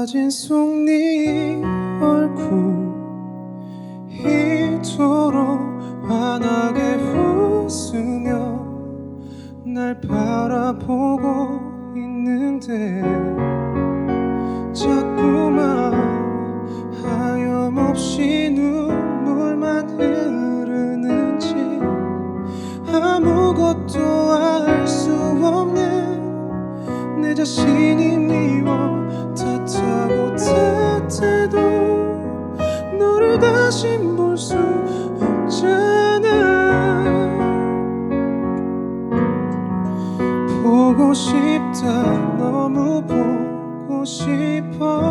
사진 속 네 얼굴 이토록 환하게 웃으며 날 바라보고 있는데 자꾸만 하염없이 눈물만 흐르는지 아무것도 알 수 없는 내 자신이 미워 다시 볼 수 없잖아. 보고 싶다 너무 보고 싶어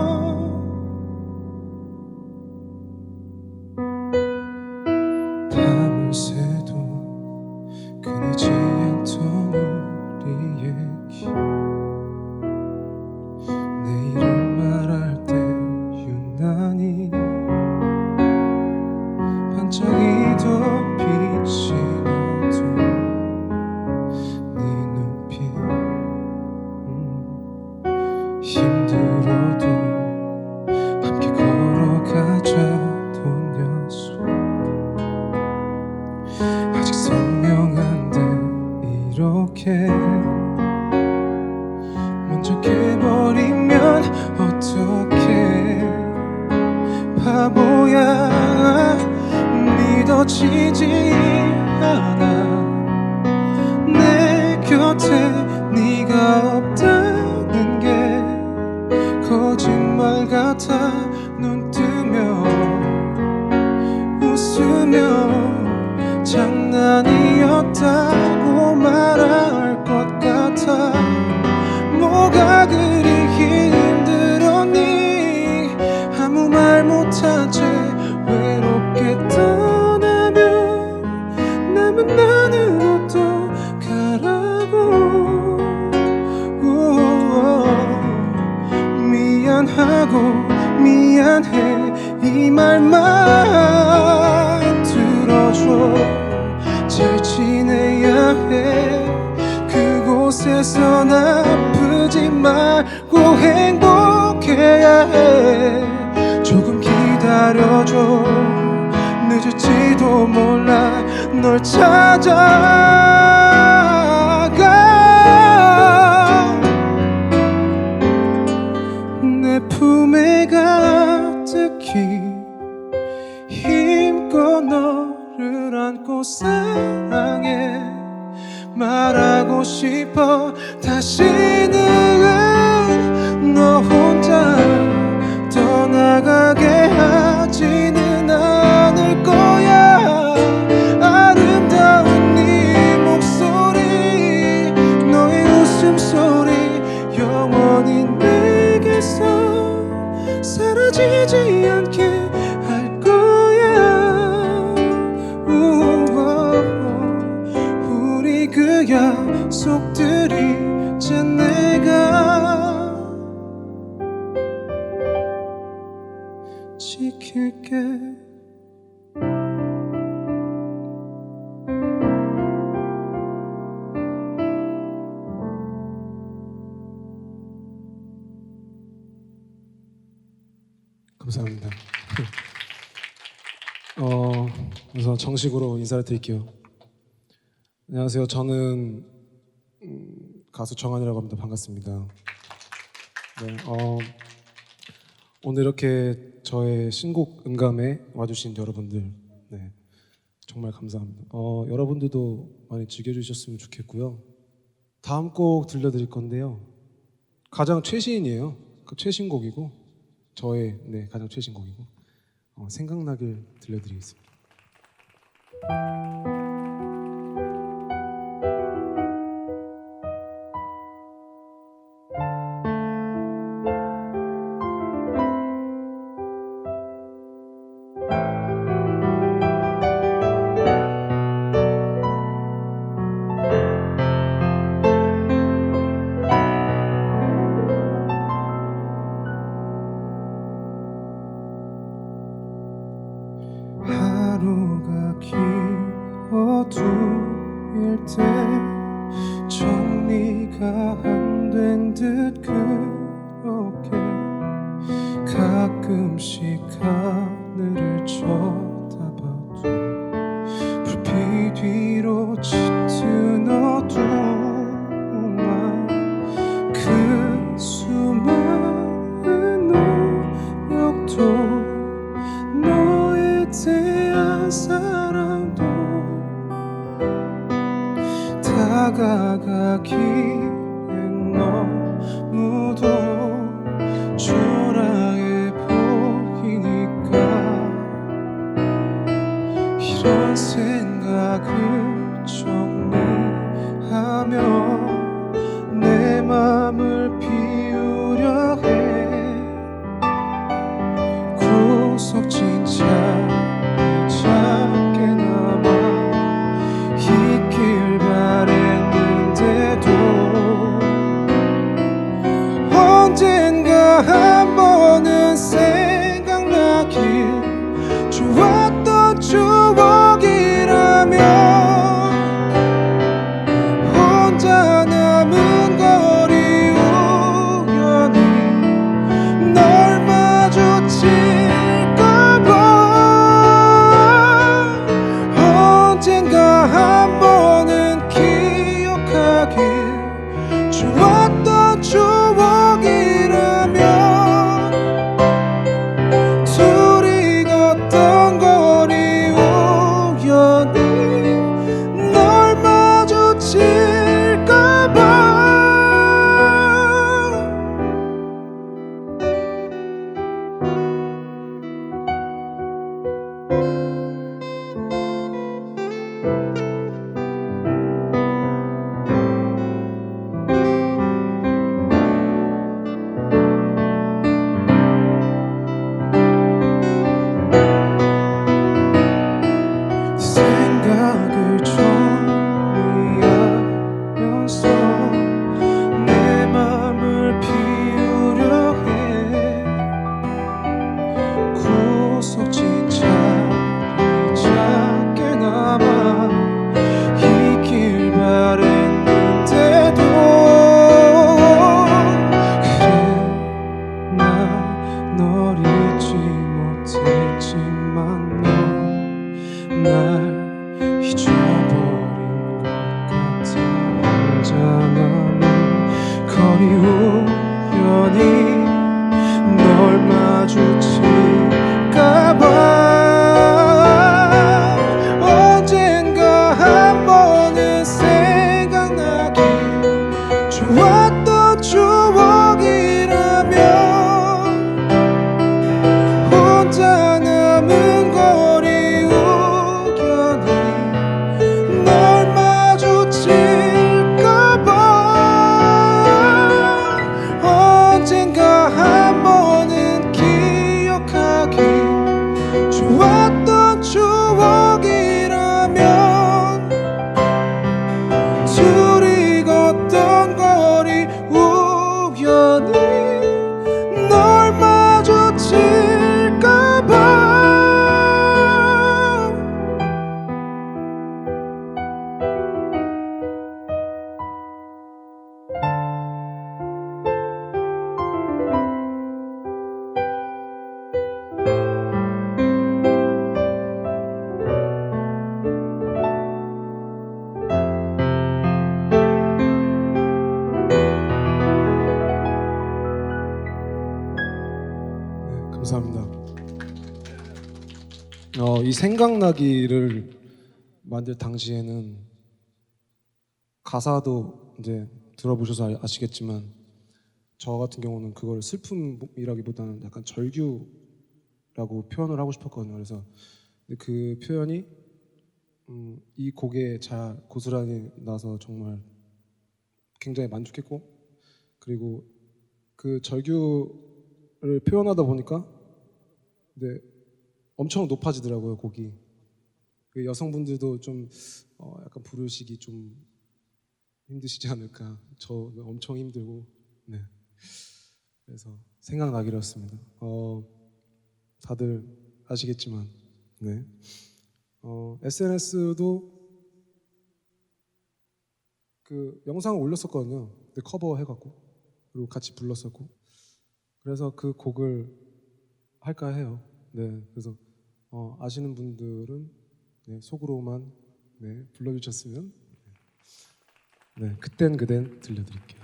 웃으며 장난이었다고 말할 것 같아. 뭐가 그리 힘들었니? 아무 말 못한 채 외롭게 떠나면 남은 나는 어떡하라고. 미안하고 미안해. 이 말만 그곳에선 아프지 말고 행복해야 해. 조금 기다려줘. 늦을지도 몰라. 널 찾아가. 내 품에 가득히 힘껏 너를 안고 사랑해 말하고 싶어. 다시는 감사합니다. 어, 우선 정식으로 인사를 드릴게요. 안녕하세요. 저는 음, 가수 정한이라고 합니다. 반갑습니다. 네, 어, 오늘 이렇게 저의 신곡 음감에 와주신 여러분들, 네, 정말 감사합니다. 어, 여러분들도 많이 즐겨주셨으면 좋겠고요. 다음 곡 들려드릴 건데요. 가장 최신이에요. 그 최신곡이고 저의 네, 가장 최신 곡이고 어, 생각나길 들려드리겠습니다. 뒤로 짙은 어두 어, 이 생각나기를 만들 당시에는 가사도 이제 들어보셔서 아- 아시겠지만 저 같은 경우는 그걸 슬픔이라기보다는 약간 절규라고 표현을 하고 싶었거든요. 그래서 근데 그 표현이 음, 이 곡에 잘 고스란히 나서 정말 굉장히 만족했고 그리고 그 절규를 표현하다 보니까 네, 엄청 높아지더라고요 곡이. 그 여성분들도 좀 어, 약간 부르시기 좀 힘드시지 않을까. 저 엄청 힘들고. 네. 그래서 생각나기로 했습니다. 어, 다들 아시겠지만, 네. 어, SNS도 그 영상을 올렸었거든요. 근데 커버 해갖고 그리고 같이 불렀었고. 그래서 그 곡을 할까 해요. 네, 그래서 어, 아시는 분들은 네, 속으로만 네, 불러주셨으면 네, 그땐 그댄 들려드릴게요.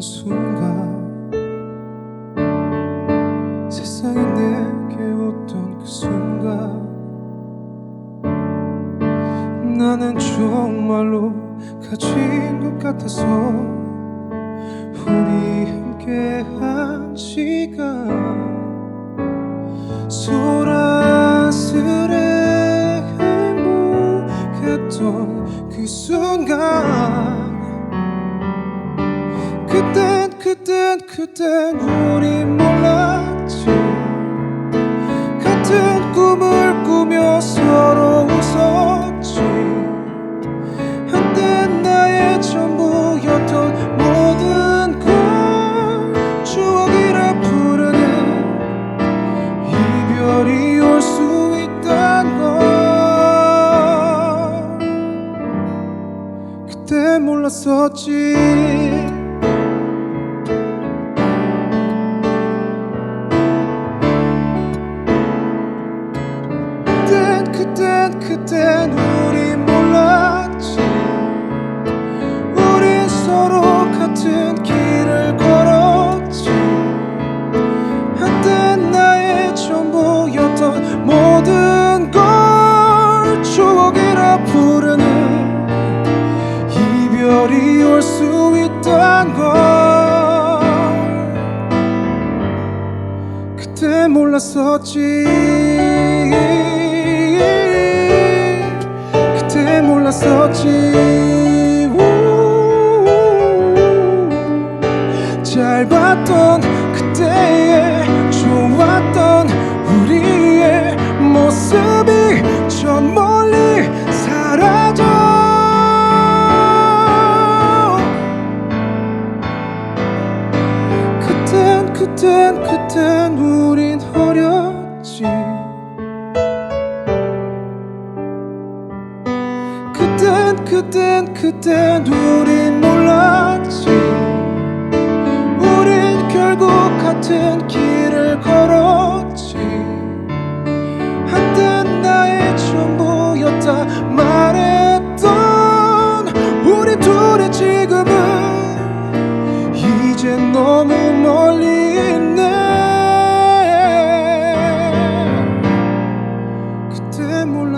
순간 세상이 내게 오던 그 순간 나는 정말로 가진 것 같아서 우리 함께한 시간 소란스레 행복했던 그 순간 그땐 그땐 그땐 우리 몰랐었지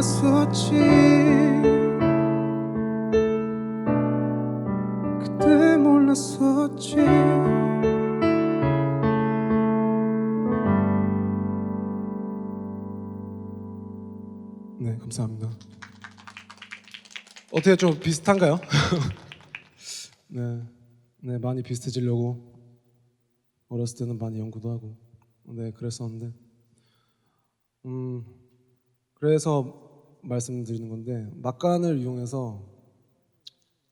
몰랐었지. 그때 몰랐었지. 네 감사합니다. 어떻게 좀 비슷한가요? 네, 네 많이 비슷해지려고 어렸을 때는 많이 연구도 하고 네 그랬었는데 음 그래서 말씀드리는 건데 막간을 이용해서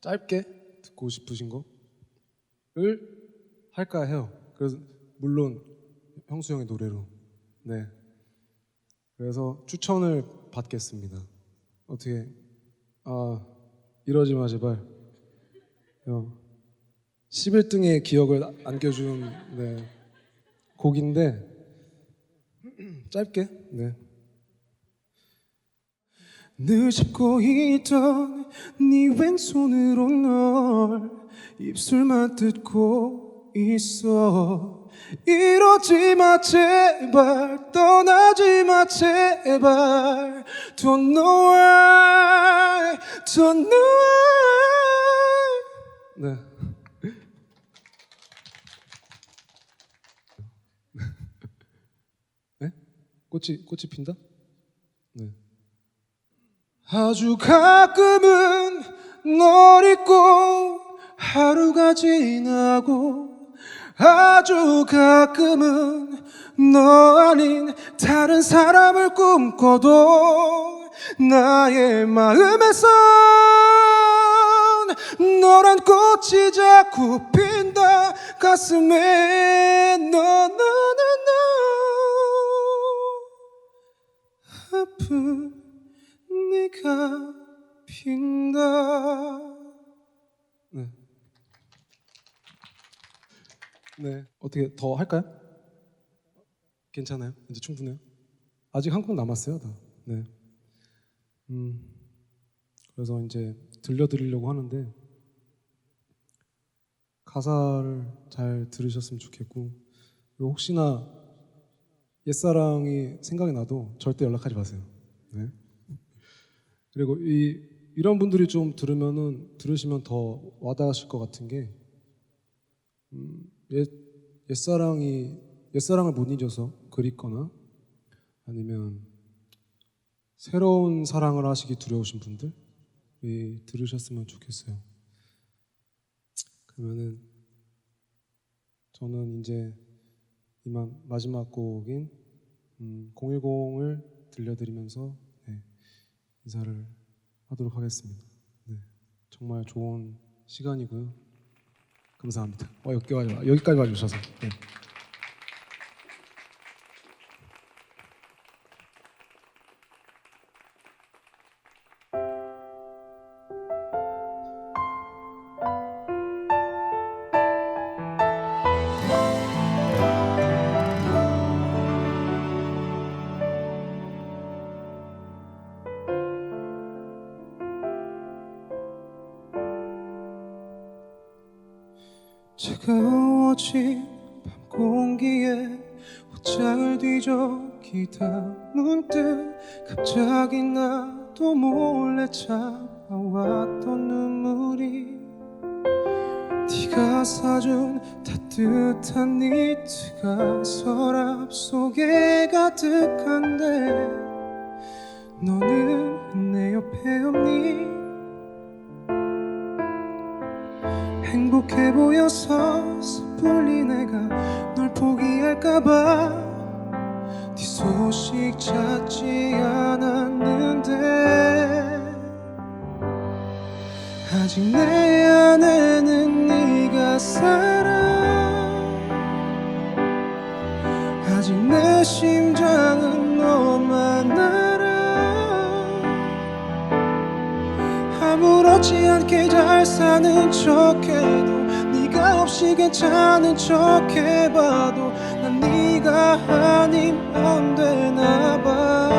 짧게 듣고 싶으신 거를 할까 해요. 그래서 물론 형수 형의 노래로 네 그래서 추천을 받겠습니다. 어떻게 아 이러지 마 제발. 어, 11등의 기억을 안겨준 네, 곡인데 짧게 네. 늘 잡고 있던 네 왼손으로 널 입술만 뜯고 있어 이러지 마 제발 떠나지 마 제발 Don't know why Don't know why 네 네? 꽃이 꽃이 핀다? 네. 아주 가끔은 널 잊고 하루가 지나고 아주 가끔은 너 아닌 다른 사람을 꿈꿔도 나의 마음에선 너란 꽃이 자꾸 핀다. 가슴에 너너너너. 아픈 네가 핀다. 네. 네. 어떻게 더 할까요? 괜찮아요? 이제 충분해요? 아직 한 곡 남았어요, 다. 네. 음. 그래서 이제 들려드리려고 하는데 가사를 잘 들으셨으면 좋겠고 혹시나 옛사랑이 생각이 나도 절대 연락하지 마세요. 네. 그리고 이 이런 분들이 좀 들으면은 들으시면 더 와닿으실 것 같은 게 음, 옛 옛사랑이 옛사랑을 못 잊어서 그립거나 아니면 새로운 사랑을 하시기 두려우신 분들 이 들으셨으면 좋겠어요. 그러면은 저는 이제 이만 마지막 곡인 음, 010을 들려드리면서 네, 인사를 하도록 하겠습니다. 네, 정말 좋은 시간이고요. 감사합니다. 어, 여기까지 와주셔서. 네. 차가워진 밤 공기에 뒤져 기다 문득 갑자기 나도 몰래 차가웠던 눈물이 네가 사준 따뜻한 니트가 서랍 속에 가득한데 너는 내 옆에 없니 행복해 보여서 섣불리 내가 널 포기할까봐. 네 소식 찾지 않았는데 아직 내 안에는 네가 살아. 아직 내 심장은 아무렇지 않게 잘 사는 척해도 네가 없이 괜찮은 척해봐도 난 네가 아니면 안 되나봐.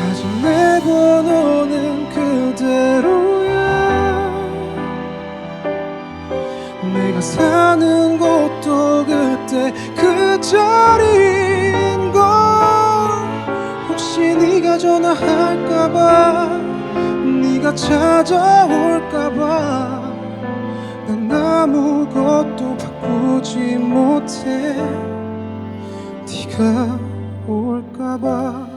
아직 내 번호는 그대로야. 내가 사는 곳도 그때 그 자리 전화할까봐 네가 찾아올까봐 난 아무것도 바꾸지 못해. 네가 올까봐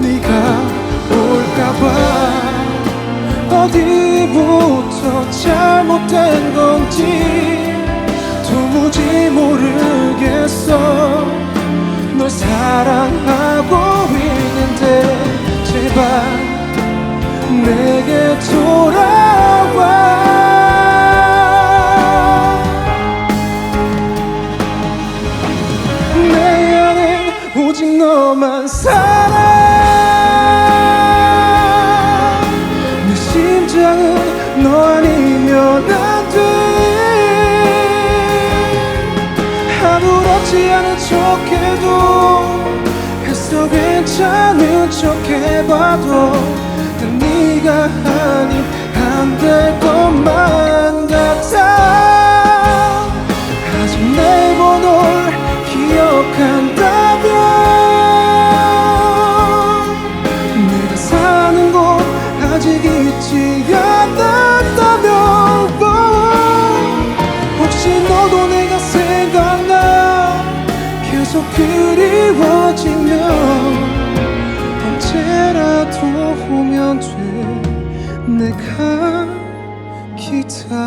네가 올까봐. 어디부터 잘못된 건지 도무지 모르겠어. 널 사랑하고 있는데 제발 내게 돌아와 오직 너만 살아 내 심장은 너 아니면 안돼. 아무렇지 않은 척해도 애써 괜찮은 척해봐도 난 네가 아님 안될 것만 같아 보이지 않았다면 어, 혹시 너도 내가 생각나? 계속 그리워지면 언제라도 오면 돼. 내가 기다릴게.